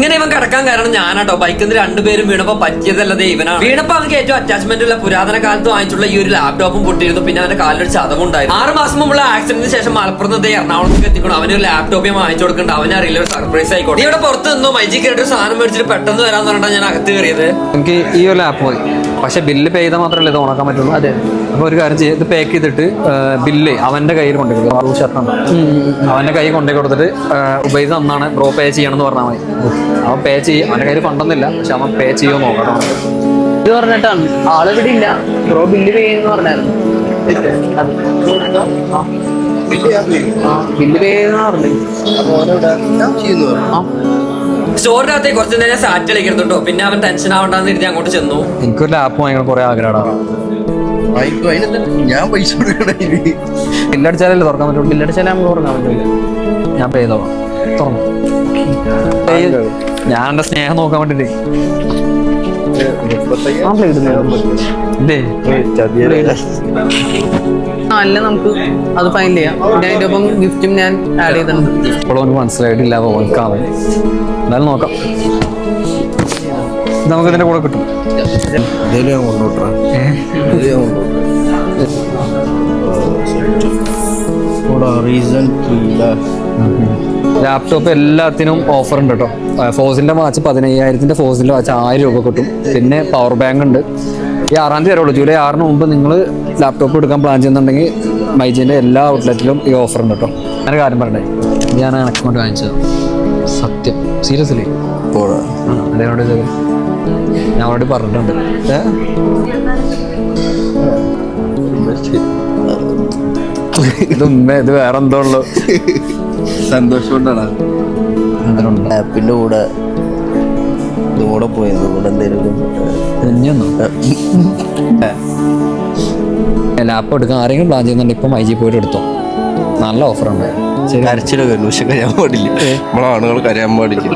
ഇങ്ങനെ ഇവൻ കിടക്കാൻ കാരണം ഞാനാട്ടോ. ബൈക്കിൽ നിന്ന് രണ്ടുപേരും വീണപ്പോ പറ്റിയതല്ലതേ ഇവനാണ്. വീണപ്പോ അവർക്ക് ഏറ്റവും അറ്റാച്ച്മെന്റ് ഉള്ള പുരാതന കാലത്ത് വാങ്ങിച്ചുള്ള ഈ ഒരു ലാപ്ടോപ്പും പൊട്ടിയിരുന്നു. പിന്നെ അവന്റെ കാലിലൊരു ചതവുണ്ടായിരുന്നു ആറ് മാസം മുമ്പുള്ള ആക്സിഡന്റിന് ശേഷം മലപ്പുറത്ത് എറണാകുളത്തേക്ക് എത്തിക്കണം. അവന് ഒരു ലാപ്ടോപ്പ് വാങ്ങിച്ചു കൊടുക്കണ്ട. അവനറിയില്ല ഒരു സർപ്രൈസ് ആയിക്കോട്ടെ. ഇവിടെ പുറത്ത് നിന്നോ? മൈജി ഒരു സാധനം മേടിച്ചിട്ട് പെട്ടെന്ന് വരാന്ന് പറഞ്ഞാൽ ഞാൻ അകത്ത് കയറിയത്. എനിക്ക് ഈ ഒരു മതി. പക്ഷെ ബില്ല് പേ ചെയ്താൽ മാത്രമല്ലേ ഇത് ഓണാക്കാൻ പറ്റുള്ളൂ? അതെ. അപ്പോൾ ഒരു കാര്യം ചെയ്ത് ഇത് പാക്ക് ചെയ്തിട്ട് ബില്ല് അവന്റെ കയ്യിൽ കൊണ്ടു കൊടുക്കും ബാബു ഷർട്ടുണ്ട് അവന്റെ കൈ കൊണ്ടു കൊടുത്തിട്ട് ഉപയോഗിച്ച് തന്നാണ് ബ്രോ പേ ചെയ്യണമെന്ന് പറഞ്ഞാൽ മതി. അവൻ പേ ചെയ്യും. അവന്റെ കയ്യിൽ ഫണ്ടൊന്നുമില്ല. പക്ഷെ അവൻ പേ ചെയ്യുമോ നോക്കണം ഇത് പറഞ്ഞിട്ടാണ്. ആളിവിടെ ഇല്ല. ബ്രോ ബില്ല് പേ ചെയ്യുന്നു പറഞ്ഞായിരുന്നു. ബില്ല് പേ ചെയ്യുന്ന പറഞ്ഞു. അകത്തേക്ക് കുറച്ച് നേരം സാറ്റ് കളിക്കുന്നുണ്ടോ പിന്നെ അവൻ ടെൻഷൻ ആവണ്ടെന്ന് ഇരുന്ന് അങ്ങോട്ട് ചെന്നു. എനിക്കൊരു ലാപ്പ് വാങ്ങിക്കണം കുറെ ആഗ്രഹമാണ്. ഞാൻ പൈസ ബില്ലടിച്ചാലല്ലേ തുറക്കാൻ പറ്റുള്ളൂ ബില്ലടിച്ചാലേ നമുക്ക് തുറക്കാൻ പറ്റില്ല ഞാൻ പേ ചെയ്തോളാം. തുറന്നു. ഞാൻ എന്റെ സ്നേഹം നോക്കാൻ വേണ്ടിട്ട് അല്ല നമുക്ക് അത് ഫൈൻ ചെയ്യാം. അതിന്റെ ഒപ്പം ഗിഫ്റ്റും ഞാൻ ആഡ് ചെയ്തിട്ടുണ്ട്. ഇപ്പോഴും എനിക്ക് മനസ്സിലായിട്ടില്ല ഓൽക്കാവൻ എന്തായാലും നോക്കാം. നമുക്ക് ഇതിന്റെ കൂടെ കിട്ടും. ഇതിലും റീസൺ ലാപ്ടോപ്പ് എല്ലാത്തിനും ഓഫർ ഉണ്ട് കേട്ടോ ഫോസിന്റെ വാച്ച് പതിനയ്യായിരത്തിന്റെ ഫോസിന്റെ വാച്ച് ആയിരം രൂപ കിട്ടും. പിന്നെ പവർ ബാങ്ക് ഉണ്ട്. ഈ ആറാം തീയതി വരെയുള്ളൂ ജൂലൈ ആറിന് മുമ്പ് നിങ്ങൾ ലാപ്ടോപ്പ് എടുക്കാൻ പ്ലാൻ ചെയ്യുന്നുണ്ടെങ്കിൽ മൈജിന്റെ എല്ലാ ഔട്ട്ലെറ്റിലും ഈ ഓഫർ ഉണ്ട് കേട്ടോ അങ്ങനെ കാര്യം പറയണ്ടേ ഞാൻ അക്കൗണ്ട് വാങ്ങിച്ചത്. സത്യം. സീരിയസ്ലി അല്ലേ അതേനോട് ഞാൻ അവരോട് പറഞ്ഞിട്ടുണ്ട്. ഏ? ഇത് ഉമ്മ ഇത് വേറെ എന്തോ ഉള്ളു. സന്തോഷം കൊണ്ടാണ് ആപ്പിന്റെ കൂടെ കൂടെ പോയി കൂടെ എന്തെങ്കിലും ലാപ്പ് എടുക്കാൻ ആരെങ്കിലും പ്ലാൻ ചെയ്യുന്നുണ്ട് ഇപ്പം ഐ ജി പോയിട്ട് എടുത്തോ? നല്ല ഓഫറുണ്ട് ശരി. കരച്ചിലൊക്കെ കരയാൻ പാടില്ല. നമ്മളാണുകൾ കരയാൻ പാടില്ല.